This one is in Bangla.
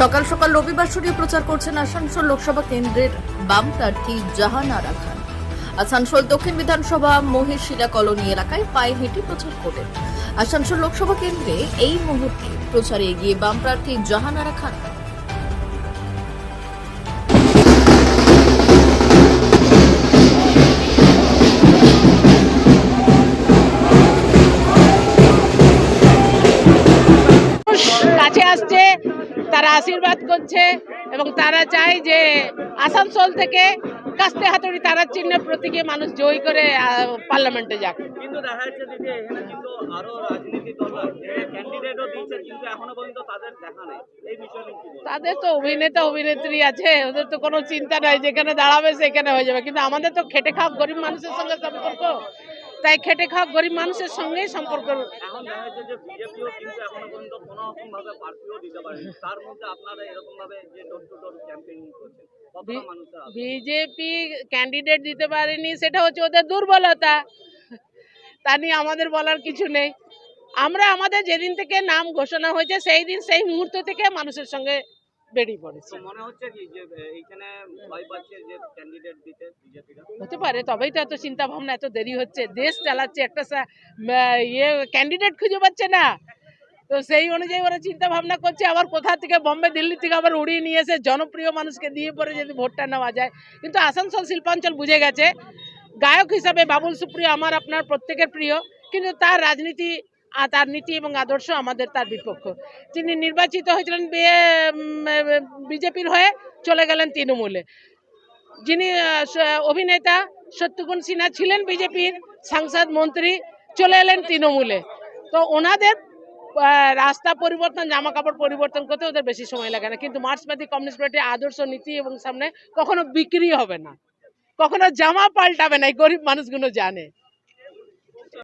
সকাল সকাল রবিবার সরিয়ে প্রচার করছেন আসানসোল লোকসভা কেন্দ্রের বাম প্রার্থী জাহান আরা খান। আসানসোল দক্ষিণ বিধানসভা মহিশিলা কলোনি এলাকায় পায়ে হেঁটে প্রচার করেন আসানসোল লোকসভা কেন্দ্রে এই মুহূর্তে প্রচারে এগিয়ে বাম প্রার্থী জাহান আরা খান। তারা আশীর্বাদ করছে এবং তারা চায় যে আসানসোল থেকে কাস্তে হাতুড়ি তারার চিহ্ন প্রতীকে মানুষ জয়ী করে পার্লামেন্টে যাক। কিন্তু দেখা যাচ্ছে দিদি এখানে কিন্তু আরও রাজনীতি দল ক্যান্ডিডেটও দিয়েছে কিন্তু এখনও পর্যন্ত তাদের দেখা নেই। এই বিষয়ে নিয়ে কি বলবেন? তাদের তো অভিনেতা অভিনেত্রী আছে ওদের তো কোনো চিন্তা নাই যেখানে দাঁড়াবে সেখানে হয়ে যাবে। কিন্তু আমাদের তো খেটে খাওয়া গরিব মানুষের সঙ্গে সম্পর্ক। তাই খেটে খাওয়া গরিব মানুষের সঙ্গেই সম্পর্ক? বিজেপি ক্যান্ডিডেট দিতে পারেনি সেটা হচ্ছে ওদের দুর্বলতা। তা নিয়ে আমাদের বলার কিছু নেই। আমরা আমাদের যেদিন থেকে নাম ঘোষণা হয়েছে সেই দিন সেই মুহূর্ত থেকে মানুষের সঙ্গে বেরিয়ে পড়েছি। মনে হচ্ছে কি যে এইখানে ভয় পাচ্ছে যে ক্যান্ডিডেট দিতে হতে পারে তবেই তো এত চিন্তা ভাবনা এত দেরি হচ্ছে। দেশ চালাচ্ছে একটা ইয়ে ক্যান্ডিডেট খুঁজে পাচ্ছে না। তো সেই অনুযায়ী ওরা চিন্তা ভাবনা করছে আবার কোথা থেকে বম্বে দিল্লি থেকে আবার উড়িয়ে নিয়ে এসে জনপ্রিয় মানুষকে দিয়ে পরে যদি ভোটটা নেওয়া যায়। কিন্তু আসানসোল শিল্পাঞ্চল বুঝে গেছে গায়ক হিসাবে বাবুল সুপ্রিয় আমার আপনার প্রত্যেকের প্রিয় কিন্তু তার রাজনীতি তার নীতি এবং আদর্শ আমাদের তার বিপক্ষ। তিনি নির্বাচিত হয়েছিলেন বিজেপির হয়ে চলে গেলেন তৃণমূলে। যিনি অভিনেতা সত্যগুণ সিনহা ছিলেন বিজেপির সাংসদ মন্ত্রী, চলে এলেন তৃণমূলে। তো ওনাদের রাস্তা পরিবর্তন জামা কাপড় পরিবর্তন করতে ওদের বেশি সময় লাগে না। কিন্তু মার্ক্সবাদী কমিউনিস্ট পার্টির আদর্শ নীতি এবং সামনে কখনো বিক্রি হবে না। কখনো জামা পাল্টাবে না, এই গরিব মানুষগুলো জানে।